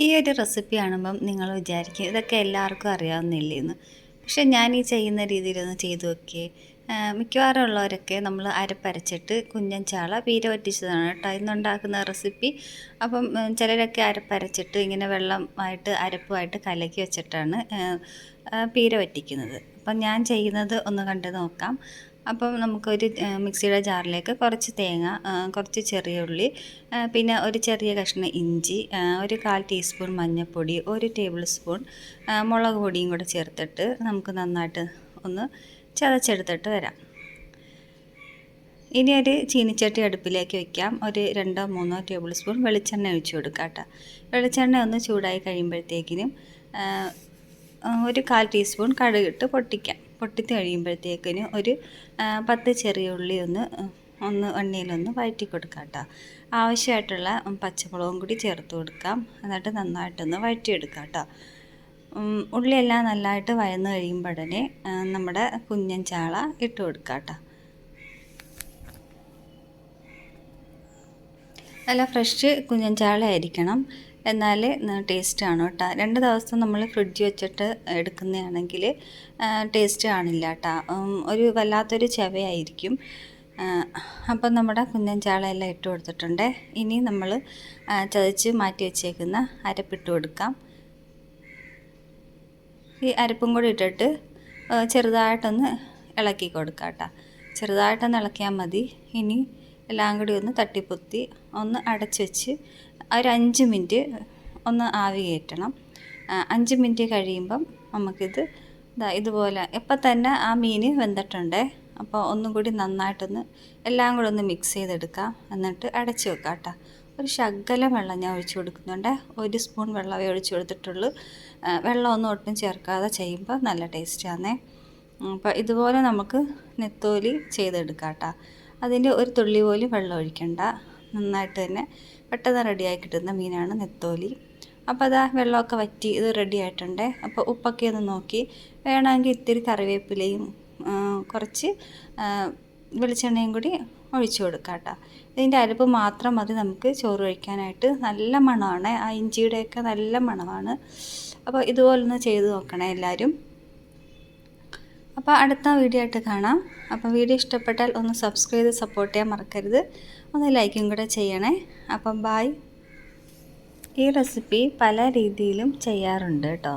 ഈ ഒരു റെസിപ്പി കാണുമ്പം നിങ്ങൾ വിചാരിക്കും ഇതൊക്കെ എല്ലാവർക്കും അറിയാവുന്നില്ലേന്ന്. പക്ഷെ ഞാൻ ഈ ചെയ്യുന്ന രീതിയിലൊന്ന് ചെയ്തു നോക്കിയേ. മിക്കവാറും ഉള്ളവരൊക്കെ നമ്മൾ അരപ്പരച്ചിട്ട് കുഞ്ഞൻ ചാള പീര വറ്റിച്ചതാണ് കേട്ടോ. ഇന്നുണ്ടാക്കുന്ന റെസിപ്പി അപ്പം ചിലരൊക്കെ അരപ്പരച്ചിട്ട് ഇങ്ങനെ വെള്ളമായിട്ട് അരപ്പുമായിട്ട് കലക്കി വെച്ചിട്ടാണ് പീര വറ്റിക്കുന്നത്. അപ്പം ഞാൻ ചെയ്യുന്നത് ഒന്ന് കണ്ട് നോക്കാം. അപ്പം നമുക്കൊരു മിക്സിയുടെ ജാറിലേക്ക് കുറച്ച് തേങ്ങ കുറച്ച് ചെറിയ ഉള്ളി പിന്നെ ഒരു ചെറിയ കഷ്ണം ഇഞ്ചി ഒരു കാൽ ടീസ്പൂൺ മഞ്ഞൾപ്പൊടി ഒരു ടേബിൾ സ്പൂൺ മുളക് പൊടിയും കൂടെ ചേർത്തിട്ട് നമുക്ക് നന്നായിട്ട് ഒന്ന് ചതച്ചെടുത്തിട്ട് വരാം. ഇനി ഒരു ചീനിച്ചട്ടി അടുപ്പിലേക്ക് വെക്കാം. ഒരു രണ്ടോ മൂന്നോ ടേബിൾ സ്പൂൺ വെളിച്ചെണ്ണ ഒഴിച്ചു കൊടുക്കാം കേട്ടോ. വെളിച്ചെണ്ണ ഒന്ന് ചൂടായി കഴിയുമ്പോഴത്തേക്കിനും ഒരു കാൽ ടീസ്പൂൺ കടുകിട്ട് പൊട്ടിക്കാം. പൊട്ടിത്ത് കഴിയുമ്പോഴത്തേക്കിന് ഒരു പത്ത് ചെറിയ ഉള്ളി ഒന്ന് ഒന്ന് എണ്ണയിലൊന്ന് വഴറ്റി കൊടുക്കാം കേട്ടോ ആവശ്യമായിട്ടുള്ള പച്ചമുളകും കൂടി ചേർത്ത് കൊടുക്കാം. എന്നിട്ട് നന്നായിട്ടൊന്ന് വഴറ്റിയെടുക്കാം കേട്ടോ ഉള്ളിയെല്ലാം നല്ലതായിട്ട് വഴന്ന് കഴിയുമ്പോഴേ നമ്മുടെ കുഞ്ഞൻ ചാള ഇട്ട് കൊടുക്കാം കേട്ടോ നല്ല ഫ്രഷ് കുഞ്ഞൻ ചാള ആയിരിക്കണം. എന്നാൽ ടേസ്റ്റാണ് കേട്ടോ. രണ്ട് ദിവസം നമ്മൾ ഫ്രിഡ്ജ് വെച്ചിട്ട് എടുക്കുന്നതാണെങ്കിൽ ടേസ്റ്റ് കാണില്ല കേട്ടോ. ഒരു വല്ലാത്തൊരു ചെവയായിരിക്കും. അപ്പം നമ്മുടെ കുഞ്ഞൻ ചാള എല്ലാം ഇട്ട് കൊടുത്തിട്ടുണ്ട്. ഇനി നമ്മൾ ചതച്ച് മാറ്റി വെച്ചേക്കുന്ന അരപ്പിട്ട് കൊടുക്കാം. ഈ അരപ്പും കൂടി ഇട്ടിട്ട് ചെറുതായിട്ടൊന്ന് ഇളക്കി കൊടുക്കാം കേട്ടോ. ചെറുതായിട്ടൊന്ന് ഇളക്കിയാൽ മതി. ഇനി എല്ലാം കൂടി ഒന്ന് തട്ടിപ്പൊത്തി ഒന്ന് അടച്ച് വെച്ച് ഒരു അഞ്ച് മിനിറ്റ് ഒന്ന് ആവി കയറ്റണം. അഞ്ച് മിനിറ്റ് കഴിയുമ്പം നമുക്കിത് ഇതാ ഇതുപോലെ ഇപ്പം തന്നെ ആ മീൻ വെന്തിട്ടുണ്ട്. അപ്പോൾ ഒന്നും കൂടി നന്നായിട്ടൊന്ന് എല്ലാം കൂടി ഒന്ന് മിക്സ് ചെയ്തെടുക്കാം. എന്നിട്ട് അടച്ച് വെക്കാം കേട്ടോ. ഒരു ശകലം വെള്ളം ഞാൻ ഒഴിച്ചു കൊടുക്കുന്നുണ്ട്. ഒരു സ്പൂൺ വെള്ളമേ ഒഴിച്ചു കൊടുത്തിട്ടുള്ളൂ. വെള്ളം വെള്ളമൊന്നും ഒട്ടും ചേർക്കാതെ ചെയ്യുമ്പോൾ നല്ല ടേസ്റ്റാണേ അപ്പോൾ ഇതുപോലെ നമുക്ക് നെത്തോലി ചെയ്തെടുക്കാം കേട്ടോ. അതിന്റെ ഒരു തുള്ളി പോലും വെള്ളം ഒഴിക്കണ്ട. നന്നായിട്ട് തന്നെ പെട്ടെന്ന് റെഡിയായി കിട്ടുന്ന മീനാണ് നെത്തോലി. അപ്പോൾ അതാ വെള്ളമൊക്കെ വറ്റി ഇത് റെഡി ആയിട്ടുണ്ട്. അപ്പോൾ ഉപ്പൊക്കെ ഒന്ന് നോക്കി. വേണമെങ്കിൽ ഇത്തിരി കറിവേപ്പിലയും കുറച്ച് വെളിച്ചെണ്ണയും കൂടി ഒഴിച്ചു കൊടുക്കാം കേട്ടോ. ഇതിന്റെ അരപ്പ് മാത്രം മതി നമുക്ക് ചോറ് കഴിക്കാനായിട്ട്. നല്ല മണമാണ്. ആ ഇഞ്ചിയുടെയൊക്കെ നല്ല മണമാണ്. അപ്പോൾ ഇതുപോലൊന്ന് ചെയ്ത് നോക്കണേ എല്ലാവരും. അപ്പോൾ അടുത്ത വീഡിയോ ആയിട്ട് കാണാം. അപ്പോൾ വീഡിയോ ഇഷ്ടപ്പെട്ടാൽ ഒന്ന് സബ്സ്ക്രൈബ് ചെയ്ത് സപ്പോർട്ട് ചെയ്യാൻ മറക്കരുത്. ഒന്ന് ലൈക്കും കൂടെ ചെയ്യണേ. അപ്പം ബായ് ഈ റെസിപ്പി പല രീതിയിലും ചെയ്യാറുണ്ട് കേട്ടോ